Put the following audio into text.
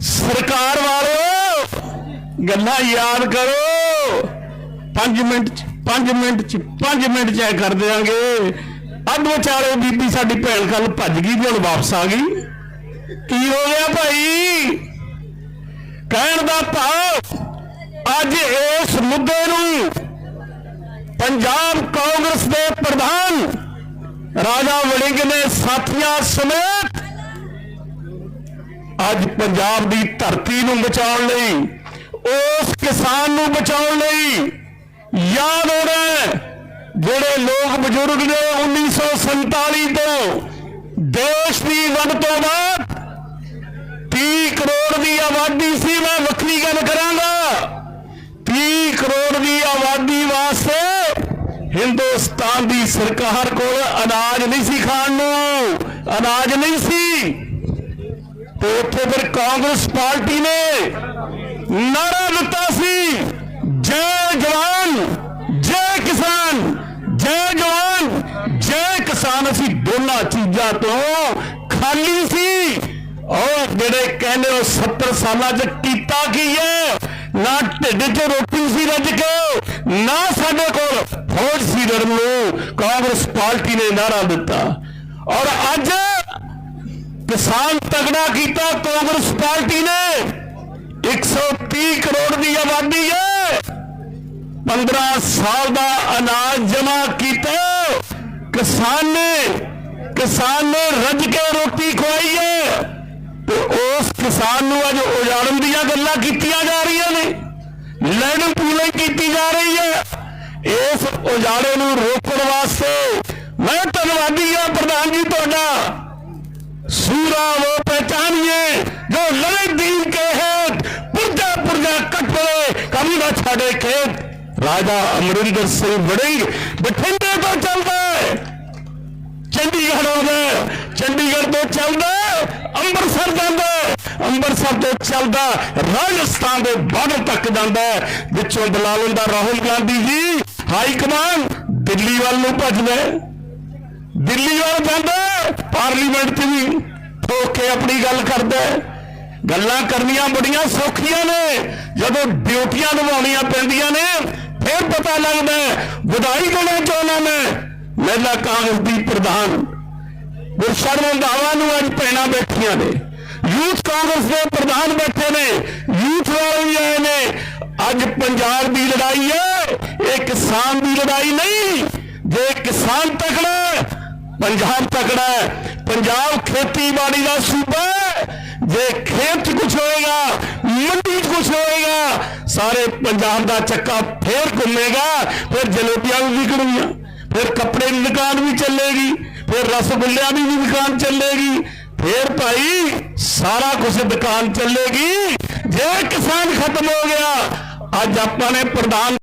ਸਰਕਾਰ ਵਾਲਿਓ, ਗੱਲਾਂ ਯਾਦ ਕਰੋ। 5 ਮਿੰਟ ਚ 5 ਮਿੰਟ ਚ 5 ਮਿੰਟ ਚ ਕਰ ਦਿਆਂਗੇ। ਅੱਧ ਵਿਚਾਲੇ ਬੀਬੀ ਸਾਡੀ ਭੈਣ ਕੱਲ ਭੱਜ ਗਈ ਤੇ ਹੁਣ ਵਾਪਸ ਆ ਗਈ। ਕੀ ਹੋ ਗਿਆ ਭਾਈ? ਕਹਿਣ ਦਾ ਭਾਵ, ਅੱਜ ਇਸ ਮੁੱਦੇ ਨੂੰ ਪੰਜਾਬ ਕਾਂਗਰਸ ਦੇ ਪ੍ਰਧਾਨ ਰਾਜਾ ਵੜਿੰਗ ਨੇ ਸਾਥੀਆਂ ਸਮੇਤ ਅੱਜ ਪੰਜਾਬ ਦੀ ਧਰਤੀ ਨੂੰ ਬਚਾਉਣ ਲਈ, ਉਸ ਕਿਸਾਨ ਨੂੰ ਬਚਾਉਣ ਲਈ ਯਾਦ ਹੋਣਾ ਜਿਹੜੇ ਲੋਕ ਬਜ਼ੁਰਗ ਨੇ 1947 ਤੋਂ ਦੇਸ਼ ਦੀ ਵੰਡ ਤੋਂ ਬਾਅਦ 30 ਕਰੋੜ ਦੀ ਆਬਾਦੀ ਸੀ, ਮੈਂ ਵੱਖਰੀ ਗੱਲ ਕਰਾਂਗਾ। 30 ਕਰੋੜ ਦੀ ਆਬਾਦੀ ਵਾਸਤੇ ਹਿੰਦੁਸਤਾਨ ਦੀ ਸਰਕਾਰ ਕੋਲ ਅਨਾਜ ਨਹੀਂ ਸੀ ਖਾਣ ਨੂੰ, ਅਨਾਜ ਨਹੀਂ ਸੀ। ਤੇ ਉੱਥੇ ਫਿਰ ਕਾਂਗਰਸ ਪਾਰਟੀ ਨੇ ਨਾਰਾ ਦਿੱਤਾ ਸੀ, ਜੈ ਜਵਾਨ, ਜੈ ਕਿਸਾਨ, ਜੈ ਜਵਾਨ, ਜੈ ਕਿਸਾਨ, ਅਸੀਂ ਦੋਨਾਂ ਚੀਜ਼ਾਂ ਤੋਂ ਖਾਲੀ ਸੀ। ਔਰ ਜਿਹੜੇ ਕਹਿੰਦੇ ਉਹ 70 ਸਾਲਾਂ 'ਚ ਕੀਤਾ ਕੀ ਹੈ? ਨਾ ਢਿੱਡ 'ਚ ਰੋਟੀ ਸੀ ਰੱਜ ਕੇ, ਨਾ ਸਾਡੇ ਕੋਲ ਫੌਜ ਸੀ ਲੜਨ ਨੂੰ, ਕਾਂਗਰਸ ਪਾਰਟੀ ਨੇ ਨਾਰਾ ਦਿੱਤਾ। ਔਰ ਅੱਜ ਕਿਸਾਨ ਤਗੜਾ ਕੀਤਾ, ਕਾਂਗਰਸ ਪਾਰਟੀ ਨੇ। 130 ਕਰੋੜ ਦੀ ਆਬਾਦੀ ਹੈ। 15 ਸਾਲ ਦਾ ਅਨਾਜ ਜਮਾ ਕੀਤਾ। ਕਿਸਾਨ ਨੇ ਕਿਸਾਨ ਨੇ ਰੱਜ ਕੇ ਰੋਟੀ ਖਵਾਈ ਹੈ। ਤੇ ਉਸ ਕਿਸਾਨ ਨੂੰ ਅੱਜ ਉਜਾੜਨ ਦੀਆਂ ਗੱਲਾਂ ਕੀਤੀਆਂ ਜਾ ਰਹੀਆਂ ਨੇ। ਲੈਣ ਪੂਲੇ ਕੀਤੀ ਜਾ ਰਹੀ ਹੈ। ਇਸ ਉਜਾੜੇ ਨੂੰ ਰੋਕਣ ਵਾਸਤੇ ਮੈਂ ਧੰਨਵਾਦੀ ਹਾਂ ਪ੍ਰਧਾਨ ਜੀ ਤੁਹਾਡਾ। ਸੂਰਾ ਤਾਂ ਛੱਡ ਕੇ ਰਾਜਾ ਅਮਰਿੰਦਰ ਸਿੰਘ ਵੜਿੰਗ ਬਠਿੰਡੇ ਤੋਂ ਚੱਲਦਾ ਚੰਡੀਗੜ੍ਹ ਆਉਂਦਾ ਚੰਡੀਗੜ੍ਹ ਤੋਂ ਚੱਲਦਾ ਅੰਮ੍ਰਿਤਸਰ ਜਾਂਦਾ ਅੰਮ੍ਰਿਤਸਰ ਤੋਂ ਚੱਲਦਾ ਰਾਜਸਥਾਨ ਦੇ ਬਾਰਡਰ ਤੱਕ ਜਾਂਦਾ ਵਿੱਚੋਂ ਦਲਾਲ ਦਾ ਰਾਹੁਲ ਗਾਂਧੀ ਜੀ, ਹਾਈ ਕਮਾਨ ਦਿੱਲੀ ਵੱਲ ਨੂੰ ਭੱਜਦਾ ਦਿੱਲੀ ਵੱਲ ਜਾਂਦਾ ਪਾਰਲੀਮੈਂਟ 'ਚ ਵੀ ਠੋਕ ਕੇ ਆਪਣੀ ਗੱਲ ਕਰਦਾ ਗੱਲਾਂ ਕਰਨੀਆਂ ਬੜੀਆਂ ਸੌਖੀਆਂ ਨੇ। ਜਦੋਂ ਡਿਊਟੀਆਂ ਨਿਭਾਉਣੀਆਂ ਪੈਂਦੀਆਂ ਨੇ, ਫਿਰ ਪਤਾ ਲੱਗਦਾ ਵਧਾਈ ਦੇਣਾ ਚਾਹੁੰਦਾ ਮੈਂ? ਮਹਿਲਾ ਕਾਂਗਰਸ ਦੀ ਪ੍ਰਧਾਨ। ਗੁਰਸ਼ਰਨ ਰੰਧਾਵਾ ਨੂੰ ਅੱਜ ਪੈਣਾ ਬੈਠੀਆਂ ਨੇ। ਯੂਥ ਕਾਂਗਰਸ ਦੇ ਪ੍ਰਧਾਨ ਬੈਠੇ ਨੇ। ਯੂਥ ਵਾਲੇ ਵੀ ਆਏ ਨੇ। ਅੱਜ ਪੰਜਾਬ ਦੀ ਲੜਾਈ ਹੈ। ਇਹ ਕਿਸਾਨ ਦੀ ਲੜਾਈ ਨਹੀਂ। ਜੇ ਕਿਸਾਨ ਤਕੜਾ ਪੰਜਾਬ ਤਕੜਾ ਹੈ। ਪੰਜਾਬ ਖੇਤੀਬਾੜੀ ਦਾ ਸੂਬਾ ਹੈ। ਜੇ ਖੇਤ 'ਚ ਕੁਝ ਹੋਏਗਾ, ਮੰਡੀ ਕੁਝ ਹੋਏਗਾ, ਸਾਰੇ ਪੰਜਾਬ ਦਾ ਚੱਕਾ ਫੇਰ ਘੁੰਮੇਗਾ, ਫਿਰ ਜਲੇਬੀਆਂ ਵੀ ਵਿਕਣਗੀਆਂ, ਫਿਰ ਕੱਪੜੇ ਦੀ ਦੁਕਾਨ ਵੀ ਚੱਲੇਗੀ, ਫਿਰ ਰਸਗੁੱਲਿਆਂ ਦੀ ਵੀ ਦੁਕਾਨ ਚੱਲੇਗੀ, ਫੇਰ ਭਾਈ ਸਾਰਾ ਕੁਝ ਦੁਕਾਨ ਚੱਲੇਗੀ। ਜੇ ਕਿਸਾਨ ਖਤਮ ਹੋ ਗਿਆ, ਅੱਜ ਆਪਾਂ ਨੇ ਪ੍ਰਧਾਨ